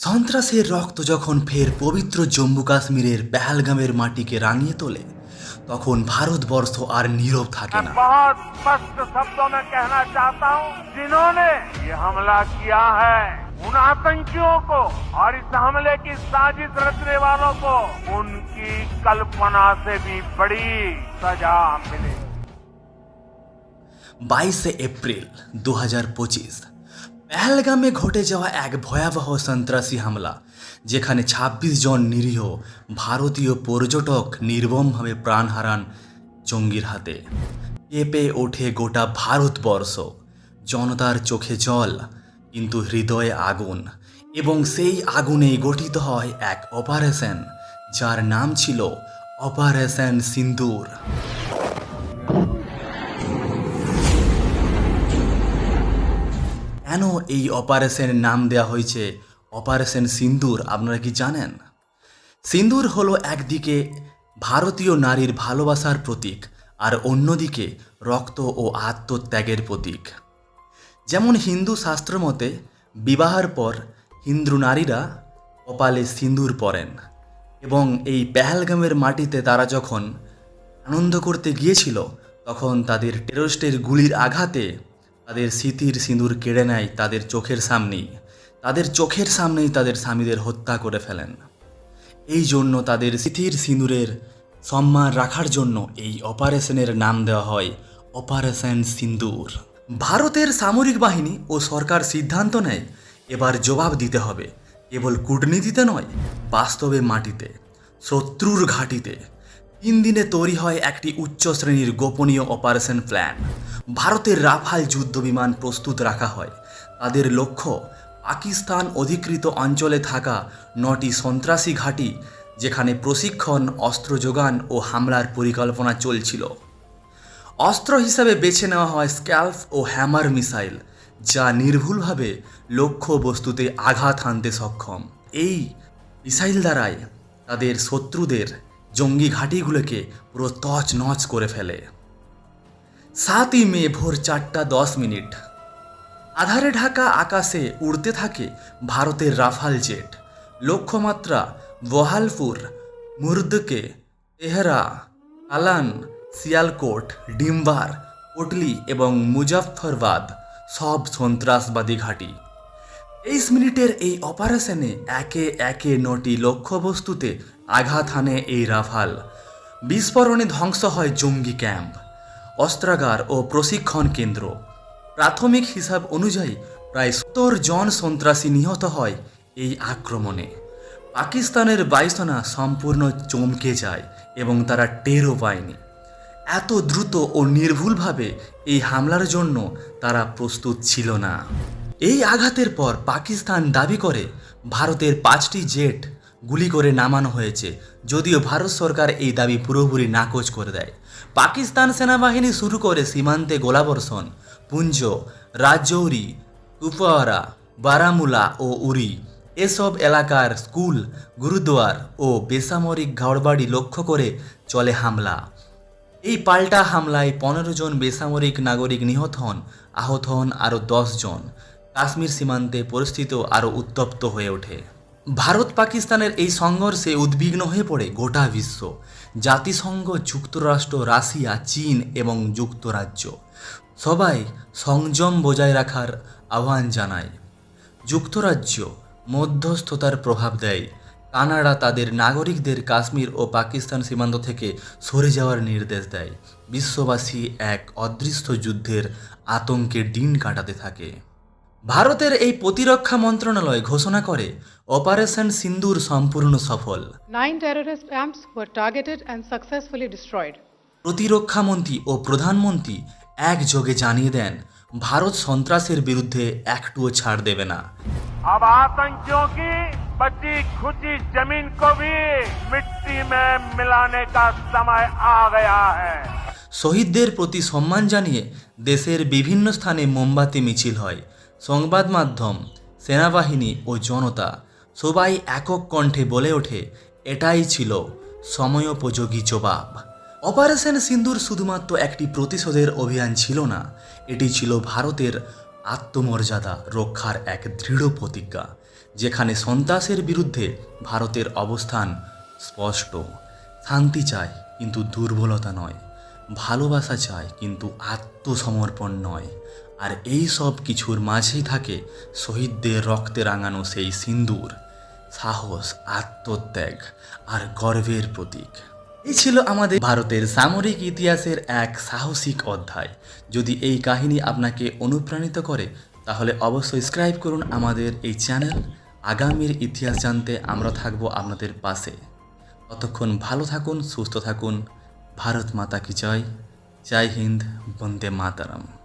সন্ত্রাসের রক্ত যখন ফের পবিত্র জম্মু কাশ্মীরের পেহালগামের মাটিকে রাঙিয়ে তোলে তখন ভারতবর্ষ আর নীরব থাকে मैं না बहुत स्पष्ट शब्दों में कहना चाहता हूँ जिन्होंने ये हमला किया है उन आतंकियों को और इस हमले की साजिश रचने वालों को उनकी कल्पना से भी बड़ी सजा मिले বাইশে এপ্রিল দু পেহেলগামে ঘটে যাওয়া এক ভয়াবহ সন্ত্রাসী হামলা, যেখানে ২৬ জন নিরীহ ভারতীয় পর্যটক নির্মমভাবে প্রাণ হারান জঙ্গির হাতে। কেঁপে ওঠে গোটা ভারতবর্ষ। জনতার চোখে জল, কিন্তু হৃদয়ে আগুন, এবং সেই আগুনেই গঠিত হয় এক অপারেশন, যার নাম ছিল অপারেশন সিন্দুর। কেন এই অপারেশনের নাম দেওয়া হয়েছে? অপারেশন সিন্দুর, আপনারা কি জানেন? সিন্দুর হলো একদিকে ভারতীয় নারীর ভালোবাসার প্রতীক আর অন্যদিকে রক্ত ও আত্মত্যাগের প্রতীক। যেমন হিন্দু শাস্ত্র মতে, বিবাহের পর হিন্দু নারীরা কপালে সিন্দুর পরেন এবং এই পেহেলগামের মাটিতে তারা যখন আনন্দ করতে গিয়েছিল, তখন তাদের টেরোরিস্টের গুলির আঘাতে তাদের স্মৃতির সিঁদুর কেড়ে নেয় তাদের চোখের সামনেই। তাদের চোখের সামনেই তাদের স্বামীদের হত্যা করে ফেলেন। এই জন্য তাদের স্মৃতির সিঁদুরের সম্মান রাখার জন্য এই অপারেশনের নাম দেওয়া হয় অপারেশন সিন্দুর ভারতের সামরিক বাহিনী ও সরকার সিদ্ধান্ত নেয়, এবার জবাব দিতে হবে। কেবল কূটনীতিতে নয়, বাস্তবে মাটিতে, শত্রুর ঘাঁটিতে। তিন দিনে তৈরি হয় একটি উচ্চ শ্রেণির গোপনীয় অপারেশন প্ল্যান। ভারতের রাফাল যুদ্ধ বিমান প্রস্তুত রাখা হয়। তাদের লক্ষ্য, পাকিস্তান অধিকৃত অঞ্চলে থাকা নটি সন্ত্রাসী ঘাঁটি, যেখানে প্রশিক্ষণ, অস্ত্র যোগান ও হামলার পরিকল্পনা চলছিল। অস্ত্র হিসাবে বেছে নেওয়া হয় স্ক্যালফ ও হ্যামার মিসাইল, যা নির্ভুলভাবে লক্ষ্য বস্তুতে আঘাত হানতে সক্ষম। এই মিসাইল দ্বারাই তাদের শত্রুদের জঙ্গি ঘাঁটিগুলোকে পুরো তছ নচ করে ফেলে। সাতই মে ভোর চারটা দশ মিনিট। আধারে ঢাকা আকাশে উড়তে থাকে ভারতের রাফাল জেট। লক্ষ্যমাত্রা বহালপুর, মুর্দকে, তেহরা আলান সিয়ালকোট ডিম্বার, কোটলি এবং মুজাফরবাদ সব সন্ত্রাসবাদী ঘাঁটি। তেইশ মিনিটের এই অপারেশনে একে একে নটি লক্ষ্যবস্তুতে আঘাত হানে এই রাফাল। বিস্ফোরণে ধ্বংস হয় জঙ্গি ক্যাম্প, অস্ত্রাগার ও প্রশিক্ষণ কেন্দ্র। প্রাথমিক হিসাব অনুযায়ী প্রায় সত্তর জন সন্ত্রাসী নিহত হয় এই আক্রমণে। পাকিস্তানের বায়ুসেনা সম্পূর্ণ চমকে যায় এবং তারা টেরও পায়নি। এত দ্রুত ও নির্ভুলভাবে এই হামলার জন্য তারা প্রস্তুত ছিল না। এই আঘাতের পর পাকিস্তান দাবি করে, ভারতের পাঁচটি জেট গুলি করে নামানো হয়েছে, যদিও ভারত সরকার এই দাবি পুরোপুরি নাকচ করে দেয়। পাকিস্তান সেনাবাহিনী শুরু করে সীমান্তে গোলাবর্ষণ, পুঞ্জ, রাজৌরি, কুপওয়ারা, বারামুলা ও উরি। এসব এলাকার স্কুল, গুরুদুয়ার ও বেসামরিক ঘরবাড়ি লক্ষ্য করে চলে হামলা। এই পাল্টা হামলায় পনেরো জন বেসামরিক নাগরিক নিহত হন, আহত হন আরও জন। কাশ্মীর সীমান্তে পরিস্থিতি আরও উত্তপ্ত হয়ে ওঠে। ভারত পাকিস্তানের এই সংঘর্ষে উদ্বিগ্ন হয়ে পড়ে গোটা বিশ্ব। জাতিসংঘ, যুক্তরাষ্ট্র, রাশিয়া, চীন এবং যুক্তরাজ্য। সবাই সংযম বজায় রাখার আহ্বান জানায়। যুক্তরাজ্য মধ্যস্থতার প্রভাব দেয়। কানাডা তাদের নাগরিকদের কাশ্মীর ও পাকিস্তান সীমান্ত থেকে সরে যাওয়ার নির্দেশ দেয়। বিশ্ববাসী এক অদৃশ্য যুদ্ধের আতঙ্কে দিন কাটাতে থাকে। ভারতের এই প্রতিরক্ষা মন্ত্রণালয় ঘোষণা করে অপারেশন সিন্দুর সম্পূর্ণ সফল Nine terrorist camps were targeted and successfully destroyed. প্রতিরক্ষামন্ত্রী ও প্রধানমন্ত্রী একযোগে জানিয়ে দেন ভারত সন্ত্রাসের বিরুদ্ধে একটুও ছাড় দেবে না अब आतंकियों की बची खुची जमीन को भी मिट्टी में मिलाने का समय आ गया है শহীদদের প্রতি সম্মান জানিয়ে দেশের বিভিন্ন স্থানে মোমবাতি মিছিল হয় সংবাদ মাধ্যম, সেনাবাহিনী ও জনতা সবাই একক কণ্ঠে বলে ওঠে, এটাই ছিল সময়োপযোগী জবাব। অপারেশন সিন্দুর শুধুমাত্র একটি প্রতিশোধের অভিযান ছিল না, এটি ছিল ভারতের আত্মমর্যাদা রক্ষার এক দৃঢ় প্রতিজ্ঞা, যেখানে সন্ত্রাসের বিরুদ্ধে ভারতের অবস্থান স্পষ্ট। শান্তি চায় কিন্তু দুর্বলতা নয়, ভালোবাসা চায় কিন্তু আত্মসমর্পণ নয়। আর এই সব কিছুর মাঝেই থাকে শহীদদের রক্তে রাঙানো সেই সিন্দুর, সাহস, আত্মত্যাগ আর গর্বের প্রতীক। এই ছিল আমাদের ভারতের সামরিক ইতিহাসের এক সাহসিক অধ্যায়। যদি এই কাহিনী আপনাকে অনুপ্রাণিত করে, তাহলে অবশ্যই সাবস্ক্রাইব করুন আমাদের এই চ্যানেল আগামীর ইতিহাস জানতে আমরা থাকব আপনাদের পাশে। ততক্ষণ ভালো থাকুন, সুস্থ থাকুন। ভারত মাতা কি জয়। জয় হিন্দ, বন্দে মাতারাম।